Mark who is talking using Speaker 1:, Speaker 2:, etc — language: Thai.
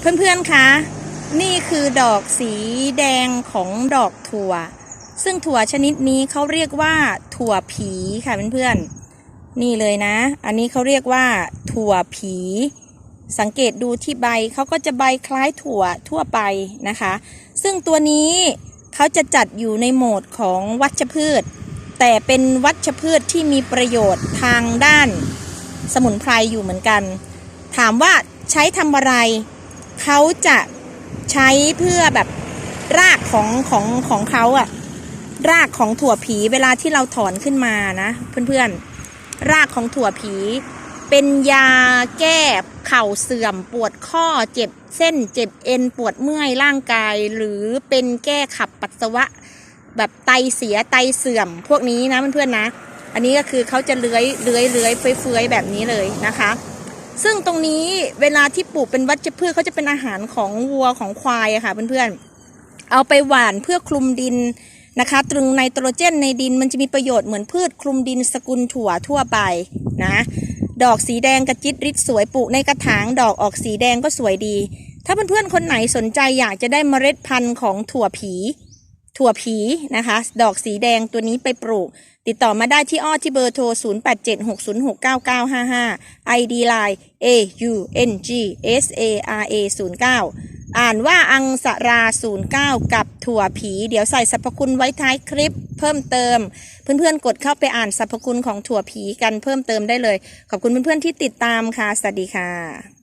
Speaker 1: เพื่อนๆคะ นี่คือดอกสีแดงของดอกถั่ว ซึ่งถั่วชนิดนี้เขาเรียกว่า ถั่วผีค่ะเพื่อนๆ นี่เลยนะ อันนี้เขาเรียกว่า ถั่วผี สังเกตดูที่ใบเขาก็จะใบคล้ายถั่วทั่วไปนะคะ ซึ่งตัวนี้เขาจะจัดอยู่ในโหมดของวัชพืช แต่เป็นวัชพืชที่มีประโยชน์ทางด้านสมุนไพรอยู่เหมือนกัน ถามว่าใช้ทำอะไร เขาจะใช้เพื่อแบบรากของของของเขาอะรากของถั่วผีเวลาที่เราถอนขึ้นมานะเพื่อนๆ รากของถั่วผี เป็นยาแก้เข่าเสื่อมปวดข้อเจ็บเส้นเจ็บเอ็นปวดเมื่อยร่างกาย หรือเป็นแก้ขับปัสสาวะ แบบไตเสียไตเสื่อมพวกนี้นะเพื่อนๆนะ อันนี้ก็คือเขาจะเลื้อยเลื้อยเลื้อยเฟื้อยแบบนี้เลยนะคะ ซึ่งตรงนี้เวลาที่ปลูกเป็นวัชพืชเขาจะเป็นอาหารของวัวของควายอะค่ะเพื่อนๆ เอาไปหว่านเพื่อคลุมดินนะคะ ตรึงไนโตรเจนในดินมันจะมีประโยชน์เหมือนพืชคลุมดินสกุลถั่วทั่วไปนะ ดอกสีแดงกระจิตริดสวยปลูกในกระถางดอกออกสีแดงก็สวยดี ถ้าเพื่อนๆคนไหนสนใจอยากจะได้เมล็ดพันธุ์ของถั่วผี ถั่วผีนะคะ ดอกสีแดงตัวนี้ไปปลูก ติดต่อมาได้ที่อ้อที่เบอร์โทร 0876069955 ID Line A U N G S A R A 09อ่านว่าอังสรา 09 กับถั่วผี เดี๋ยวใส่สรรพคุณไว้ท้ายคลิปเพิ่มเติม เพื่อนๆ กดเข้าไปอ่านสรรพคุณของถั่วผีกันเพิ่มเติมได้เลย ขอบคุณเพื่อนๆที่ติดตามค่ะ สวัสดีค่ะ